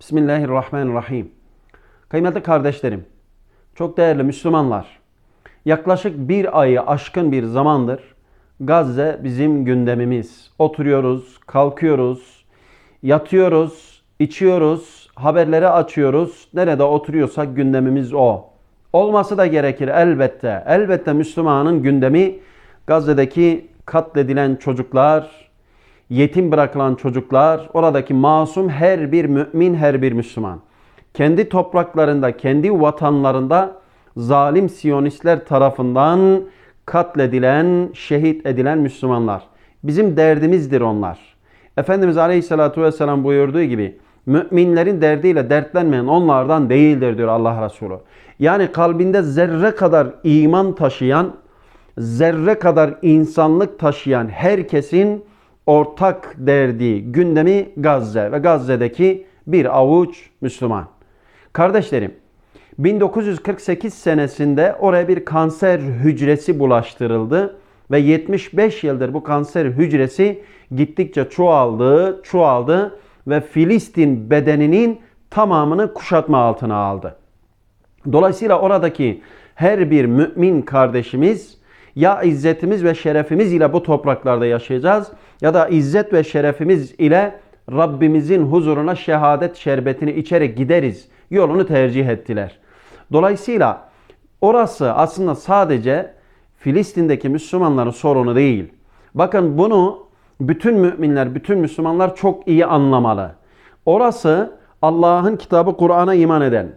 Bismillahirrahmanirrahim. Kıymetli kardeşlerim, çok değerli Müslümanlar, yaklaşık bir ayı aşkın bir zamandır Gazze bizim gündemimiz. Oturuyoruz, kalkıyoruz, yatıyoruz, içiyoruz, haberleri açıyoruz. Nerede oturuyorsak gündemimiz o. Olması da gerekir elbette. Elbette Müslümanın gündemi Gazze'deki katledilen çocuklar, yetim bırakılan çocuklar, oradaki masum her bir mümin, her bir Müslüman. Kendi topraklarında, kendi vatanlarında zalim Siyonistler tarafından katledilen, şehit edilen Müslümanlar. Bizim derdimizdir onlar. Efendimiz Aleyhisselatü Vesselam buyurduğu gibi müminlerin derdiyle dertlenmeyen onlardan değildir diyor Allah Resulü. Yani kalbinde zerre kadar iman taşıyan, zerre kadar insanlık taşıyan herkesin ortak derdi, gündemi Gazze ve Gazze'deki bir avuç Müslüman. Kardeşlerim, 1948 senesinde oraya bir kanser hücresi bulaştırıldı ve 75 yıldır bu kanser hücresi gittikçe çoğaldı, çoğaldı ve Filistin bedeninin tamamını kuşatma altına aldı. Dolayısıyla oradaki her bir mümin kardeşimiz ya izzetimiz ve şerefimiz ile bu topraklarda yaşayacağız ya da izzet ve şerefimiz ile Rabbimizin huzuruna şehadet şerbetini içerek gideriz yolunu tercih ettiler. Dolayısıyla orası aslında sadece Filistin'deki Müslümanların sorunu değil. Bakın bunu bütün müminler, bütün Müslümanlar çok iyi anlamalı. Orası Allah'ın kitabı Kur'an'a iman eden,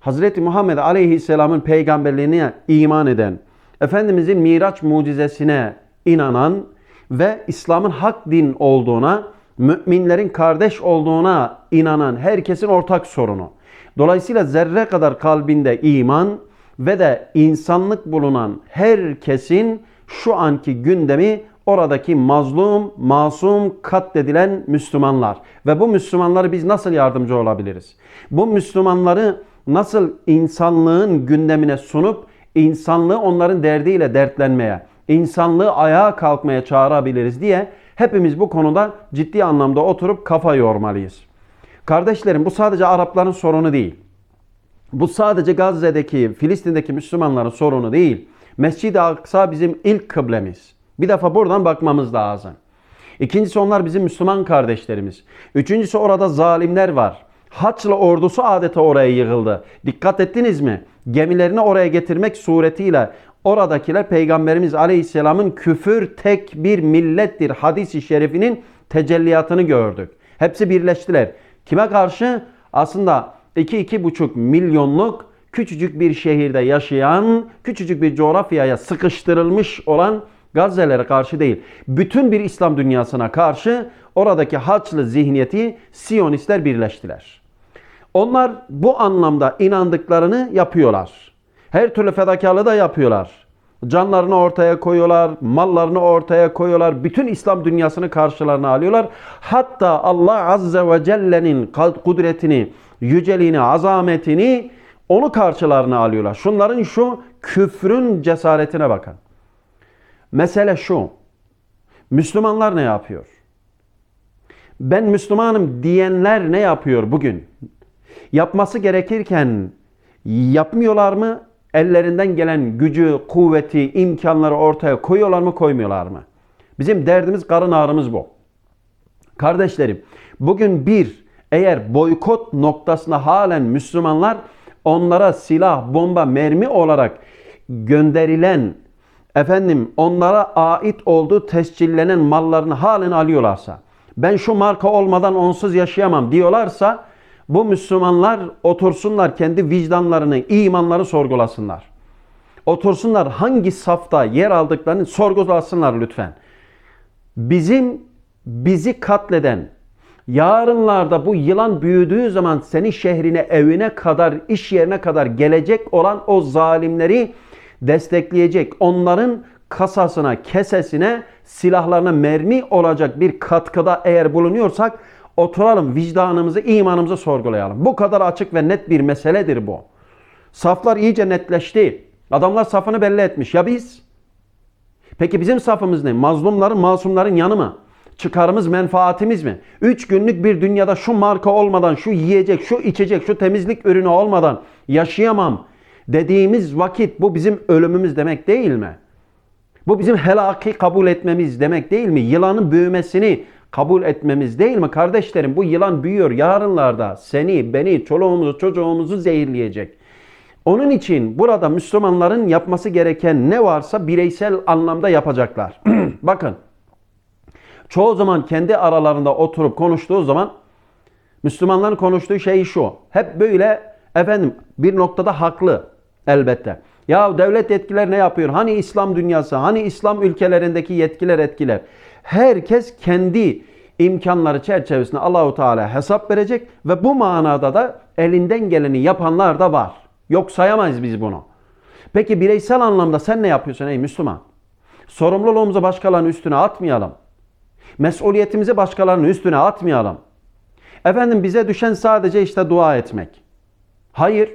Hazreti Muhammed Aleyhisselam'ın peygamberliğine iman eden, Efendimizin Miraç mucizesine inanan ve İslam'ın hak din olduğuna, müminlerin kardeş olduğuna inanan herkesin ortak sorunu. Dolayısıyla zerre kadar kalbinde iman ve de insanlık bulunan herkesin şu anki gündemi oradaki mazlum, masum, katledilen Müslümanlar. Ve bu Müslümanları biz nasıl yardımcı olabiliriz? Bu Müslümanları nasıl insanlığın gündemine sunup insanlığı onların derdiyle dertlenmeye, insanlığı ayağa kalkmaya çağırabiliriz diye hepimiz bu konuda ciddi anlamda oturup kafa yormalıyız. Kardeşlerim bu sadece Arapların sorunu değil. Bu sadece Gazze'deki, Filistin'deki Müslümanların sorunu değil. Mescid-i Aksa bizim ilk kıblemiz. Bir defa buradan bakmamız lazım. İkincisi onlar bizim Müslüman kardeşlerimiz. Üçüncüsü orada zalimler var. Haçlı ordusu adeta oraya yığıldı. Dikkat ettiniz mi? Gemilerini oraya getirmek suretiyle oradakiler Peygamberimiz Aleyhisselam'ın küfür tek bir millettir hadisi şerifinin tecelliyatını gördük. Hepsi birleştiler. Kime karşı? Aslında 2-2,5 milyonluk küçücük bir şehirde yaşayan, küçücük bir coğrafyaya sıkıştırılmış olan Gazze'lere karşı değil, bütün bir İslam dünyasına karşı oradaki Haçlı zihniyeti Siyonistler birleştiler. Onlar bu anlamda inandıklarını yapıyorlar. Her türlü fedakarlığı da yapıyorlar. Canlarını ortaya koyuyorlar, mallarını ortaya koyuyorlar. Bütün İslam dünyasını karşılarına alıyorlar. Hatta Allah Azze ve Celle'nin kudretini, yüceliğini, azametini onu karşılarına alıyorlar. Şunların şu küfrün cesaretine bakın. Mesele şu. Müslümanlar ne yapıyor? Ben Müslümanım diyenler ne yapıyor bugün? Yapması gerekirken yapmıyorlar mı? Ellerinden gelen gücü, kuvveti, imkanları ortaya koyuyorlar mı, koymuyorlar mı? Bizim derdimiz, karın ağrımız bu. Kardeşlerim, bugün bir eğer boykot noktasında halen Müslümanlar onlara silah, bomba, mermi olarak gönderilen efendim onlara ait olduğu tescillenen mallarını halen alıyorlarsa, ben şu marka olmadan onsuz yaşayamam diyorlarsa bu Müslümanlar otursunlar kendi vicdanlarını, imanları sorgulasınlar. Otursunlar hangi safta yer aldıklarını sorgulasınlar lütfen. Bizim bizi katleden, yarınlarda bu yılan büyüdüğü zaman senin şehrine, evine kadar, iş yerine kadar gelecek olan o zalimleri destekleyecek. Onların kasasına, kesesine, silahlarına mermi olacak bir katkıda eğer bulunuyorsak oturalım vicdanımızı, imanımızı sorgulayalım. Bu kadar açık ve net bir meseledir bu. Saflar iyice netleşti. Adamlar safını belli etmiş. Ya biz? Peki bizim safımız ne? Mazlumların, masumların yanı mı? çıkarımız, menfaatimiz mi? Üç günlük bir dünyada şu marka olmadan, şu yiyecek, şu içecek, şu temizlik ürünü olmadan yaşayamam dediğimiz vakit bu bizim ölümümüz demek değil mi? Bu bizim helaki kabul etmemiz demek değil mi? Yılanın büyümesini kabul etmemiz değil mi? Kardeşlerim bu yılan büyüyor. Yarınlarda seni, beni, çoluğumuzu, çocuğumuzu zehirleyecek. Onun için burada Müslümanların yapması gereken ne varsa bireysel anlamda yapacaklar. Bakın çoğu zaman kendi aralarında oturup konuştuğu zaman Müslümanların konuştuğu şey şu. Hep böyle efendim bir noktada haklı elbette. Ya devlet yetkiler ne yapıyor? Hani İslam dünyası, hani İslam ülkelerindeki yetkiler etkiler. Herkes kendi imkanları çerçevesinde Allahu Teala hesap verecek ve bu manada da elinden geleni yapanlar da var. Yok sayamayız biz bunu. Peki bireysel anlamda sen ne yapıyorsun ey Müslüman? Sorumluluğumuzu başkalarının üstüne atmayalım. Mesuliyetimizi başkalarının üstüne atmayalım. Efendim bize düşen sadece işte dua etmek. Hayır.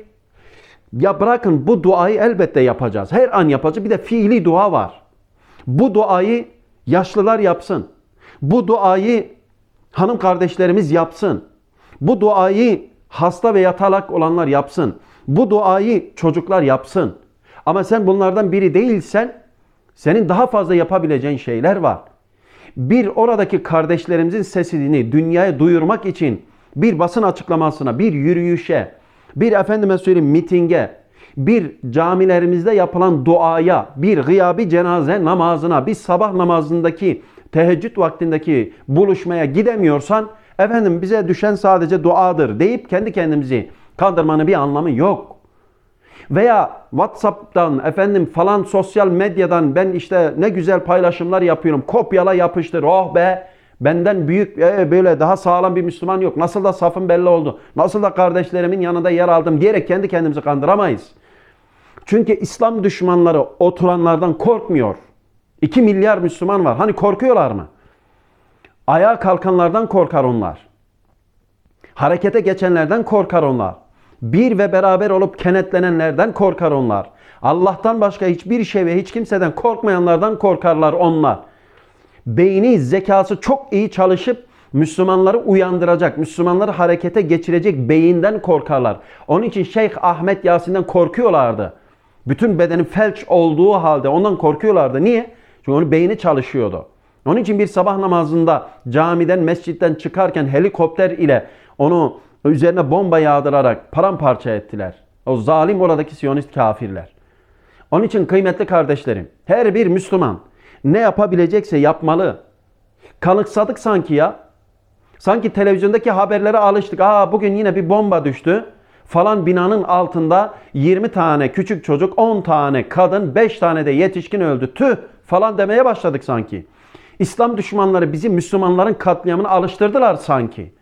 Ya bırakın bu duayı elbette yapacağız. Her an yapacağız. Bir de fiili dua var. Bu duayı yaşlılar yapsın. Bu duayı hanım kardeşlerimiz yapsın. Bu duayı hasta ve yatalak olanlar yapsın. Bu duayı çocuklar yapsın. Ama sen bunlardan biri değilsen senin daha fazla yapabileceğin şeyler var. Bir oradaki kardeşlerimizin sesini dünyaya duyurmak için bir basın açıklamasına, bir yürüyüşe, bir efendime söyleyeyim mitinge, bir camilerimizde yapılan duaya, bir gıyabi cenaze namazına, bir sabah namazındaki teheccüd vaktindeki buluşmaya gidemiyorsan efendim bize düşen sadece duadır deyip kendi kendimizi kandırmanın bir anlamı yok. Veya WhatsApp'tan efendim falan sosyal medyadan ben işte ne güzel paylaşımlar yapıyorum. Kopyala yapıştır. Oh be benden büyük e, böyle daha sağlam bir Müslüman yok. Nasıl da safım belli oldu. Nasıl da kardeşlerimin yanında yer aldım diyerek kendi kendimizi kandıramayız. Çünkü İslam düşmanları oturanlardan korkmuyor. 2 milyar Müslüman var. Hani korkuyorlar mı? Ayağa kalkanlardan korkar onlar. Harekete geçenlerden korkar onlar. Bir ve beraber olup kenetlenenlerden korkar onlar. Allah'tan başka hiçbir şey ve hiç kimseden korkmayanlardan korkarlar onlar. Beyni, zekası çok iyi çalışıp Müslümanları uyandıracak, Müslümanları harekete geçirecek beyinden korkarlar. Onun için Şeyh Ahmet Yasin'den korkuyorlardı. Bütün bedeni felç olduğu halde ondan korkuyorlardı. Niye? Çünkü onun beyni çalışıyordu. Onun için bir sabah namazında camiden, mescitten çıkarken helikopter ile onu üzerine bomba yağdırarak paramparça ettiler. O zalim oradaki Siyonist kafirler. Onun için kıymetli kardeşlerim, her bir Müslüman ne yapabilecekse yapmalı. Kanıksadık sanki ya. Sanki televizyondaki haberlere alıştık. Aa bugün yine bir bomba düştü. Falan binanın altında 20 tane küçük çocuk, 10 tane kadın, 5 tane de yetişkin öldü. Tüh falan demeye başladık sanki. İslam düşmanları bizi Müslümanların katliamına alıştırdılar sanki.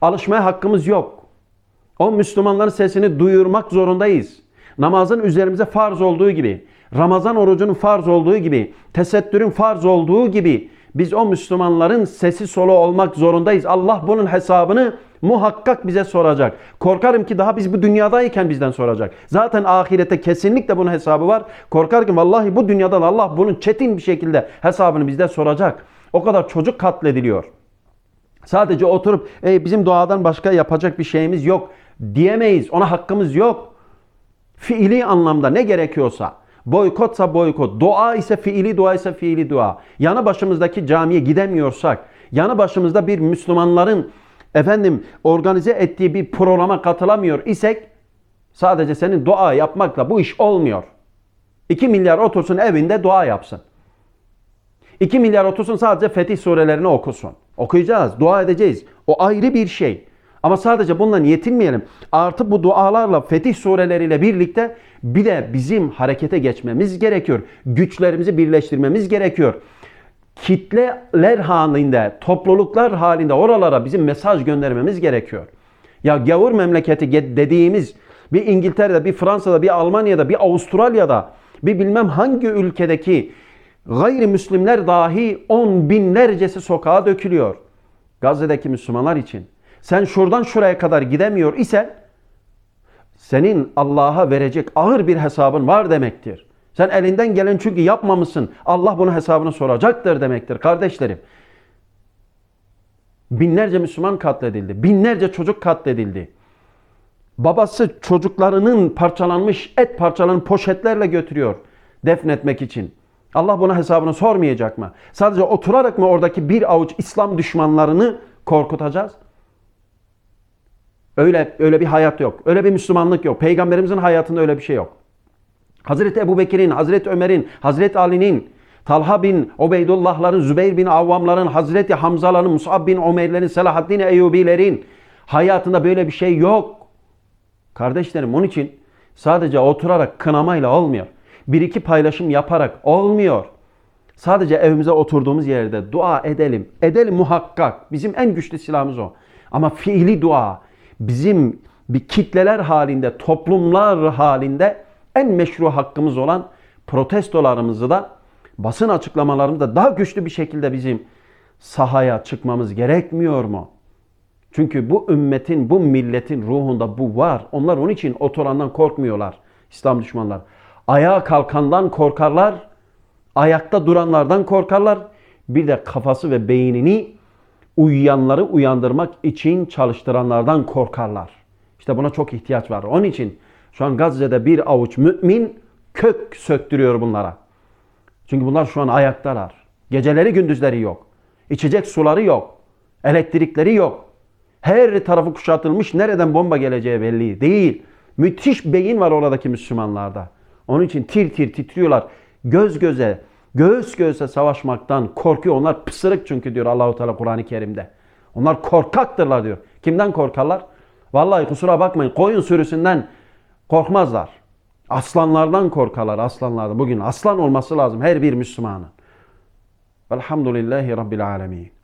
Alışmaya hakkımız yok. O Müslümanların sesini duyurmak zorundayız. Namazın üzerimize farz olduğu gibi, Ramazan orucunun farz olduğu gibi, tesettürün farz olduğu gibi biz o Müslümanların sesi solu olmak zorundayız. Allah bunun hesabını muhakkak bize soracak. Korkarım ki daha biz bu dünyadayken bizden soracak. Zaten ahirete kesinlikle bunun hesabı var. Korkarım vallahi bu dünyada da Allah bunun çetin bir şekilde hesabını bizde soracak. O kadar çocuk katlediliyor. Sadece oturup e, bizim duadan başka yapacak bir şeyimiz yok diyemeyiz. Ona hakkımız yok. Fiili anlamda ne gerekiyorsa boykotsa boykot, dua ise fiili dua ise fiili dua. Yanı başımızdaki camiye gidemiyorsak, yanı başımızda bir Müslümanların efendim organize ettiği bir programa katılamıyor isek sadece senin dua yapmakla bu iş olmuyor. 2 milyar otursun evinde dua yapsın. 2 milyar otursun sadece Fetih surelerini okusun. Okuyacağız, dua edeceğiz. O ayrı bir şey. Ama sadece bununla yetinmeyelim. Artı bu dualarla, Fetih sureleriyle birlikte bir de bizim harekete geçmemiz gerekiyor. Güçlerimizi birleştirmemiz gerekiyor. Kitleler halinde, topluluklar halinde oralara bizim mesaj göndermemiz gerekiyor. Ya gavur memleketi dediğimiz bir İngiltere'de, bir Fransa'da, bir Almanya'da, bir Avustralya'da, bir bilmem hangi ülkedeki gayrimüslimler dahi on binlercesi sokağa dökülüyor. Gazze'deki Müslümanlar için. Sen şuradan şuraya kadar gidemiyor isen senin Allah'a verecek ağır bir hesabın var demektir. Sen elinden gelen çünkü yapmamışsın. Allah bunun hesabını soracaktır demektir kardeşlerim. Binlerce Müslüman katledildi. Binlerce çocuk katledildi. Babası çocuklarının parçalanmış et parçalarını poşetlerle götürüyor defnetmek için. Allah buna hesabını sormayacak mı? Sadece oturarak mı oradaki bir avuç İslam düşmanlarını korkutacağız? Öyle öyle bir hayat yok. Öyle bir Müslümanlık yok. Peygamberimizin hayatında öyle bir şey yok. Hazreti Ebu Bekir'in, Hazreti Ömer'in, Hazreti Ali'nin, Talha bin Ubeydullah'ların, Zübeyir bin Avvam'ların, Hazreti Hamza'ların, Musab bin Umeyr'lerin, Selahaddin Eyyubi'lerin hayatında böyle bir şey yok. Kardeşlerim onun için sadece oturarak kınamayla olmuyor. Bir iki paylaşım yaparak olmuyor. Sadece evimize oturduğumuz yerde dua edelim. Edelim muhakkak. Bizim en güçlü silahımız o. Ama fiili dua bizim bir kitleler halinde, toplumlar halinde en meşru hakkımız olan protestolarımızı da basın açıklamalarımızı da daha güçlü bir şekilde bizim sahaya çıkmamız gerekmiyor mu? Çünkü bu ümmetin, bu milletin ruhunda bu var. Onlar onun için oturandan korkmuyorlar. İslam düşmanlar. Ayağa kalkandan korkarlar. Ayakta duranlardan korkarlar. Bir de kafası ve beynini uyuyanları uyandırmak için çalıştıranlardan korkarlar. İşte buna çok ihtiyaç var. Onun için şu an Gazze'de bir avuç mümin kök söktürüyor bunlara. Çünkü bunlar şu an ayaktalar. Geceleri gündüzleri yok. İçecek suları yok. Elektrikleri yok. Her tarafı kuşatılmış. Nereden bomba geleceği belli değil. Müthiş beyin var oradaki Müslümanlarda. Onun için tir tir titriyorlar. Göz göze, göğüs göğüse savaşmaktan korkuyor. Onlar pısırık çünkü diyor Allahu Teala Kur'an-ı Kerim'de. Onlar korkaktırlar diyor. Kimden korkarlar? Vallahi kusura bakmayın koyun sürüsünden korkmazlar. Aslanlardan korkarlar aslanlardan. Bugün aslan olması lazım her bir Müslümanın. Velhamdülillahi Rabbil Alemin.